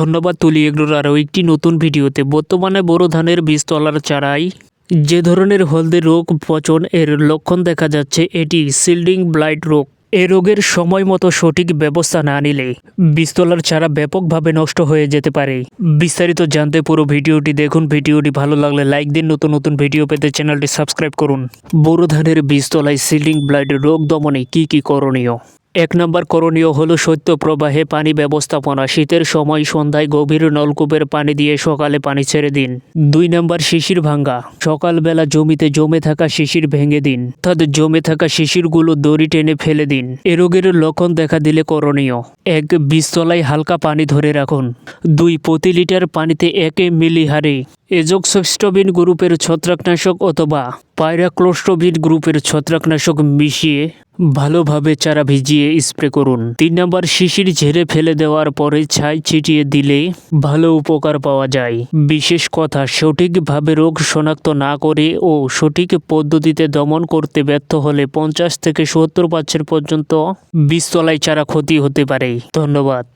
ধন্যবাদ তুলি এগুলোর আরও একটি নতুন ভিডিওতে। বর্তমানে বোরো ধানের বীজতলার চারাই, যে ধরনের হলদে রোগ পচন এর লক্ষণ দেখা যাচ্ছে, এটি সিল্ডিং ব্লাইট রোগ। এ রোগের সময় মতো সঠিক ব্যবস্থা না নিলে বীজতলার চারা ব্যাপকভাবে নষ্ট হয়ে যেতে পারে। বিস্তারিত জানতে পুরো ভিডিওটি দেখুন। ভিডিওটি ভালো লাগলে লাইক দিন। নতুন নতুন ভিডিও পেতে চ্যানেলটি সাবস্ক্রাইব করুন। বোরো ধানের বীজতলায় সিল্ডিং ব্লাইট রোগ দমনে কি কি করণীয়? এক নম্বর করণীয় হলো শৈত্য প্রবাহে পানি ব্যবস্থাপনা। শীতের সময় সন্ধ্যায় গভীর নলকূপের পানি দিয়ে সকালে পানি ছেড়ে দিন। দুই নম্বর শিশির ভাঙ্গা। সকালবেলা জমিতে জমে থাকা শিশির ভেঙে দিন। অর্থাৎ জমে থাকা শিশিরগুলো দড়ি টেনে ফেলে দিন। এ রোগের লক্ষণ দেখা দিলে করণীয়। এক, বীজতলায় হালকা পানি ধরে রাখুন। দুই, প্রতি লিটার পানিতে এক মিলি হারে এজোক্সস্টবিন গ্রুপের ছত্রাকনাশক অথবা পায়রাক্লোস্টোবিন গ্রুপের ছত্রাকনাশক মিশিয়ে ভালোভাবে চারা ভিজিয়ে স্প্রে করুন। তিন নম্বর শিশির ঝেড়ে ফেলে দেওয়ার পরে ছাই ছিটিয়ে দিলে ভালো উপকার পাওয়া যায়। বিশেষ কথা, সঠিকভাবে রোগ শনাক্ত না করে ও সঠিক পদ্ধতিতে দমন করতে ব্যর্থ হলে পঞ্চাশ থেকে সত্তর পার্সেন্ট পর্যন্ত বীজতলায় চারা ক্ষতি হতে পারে। ধন্যবাদ।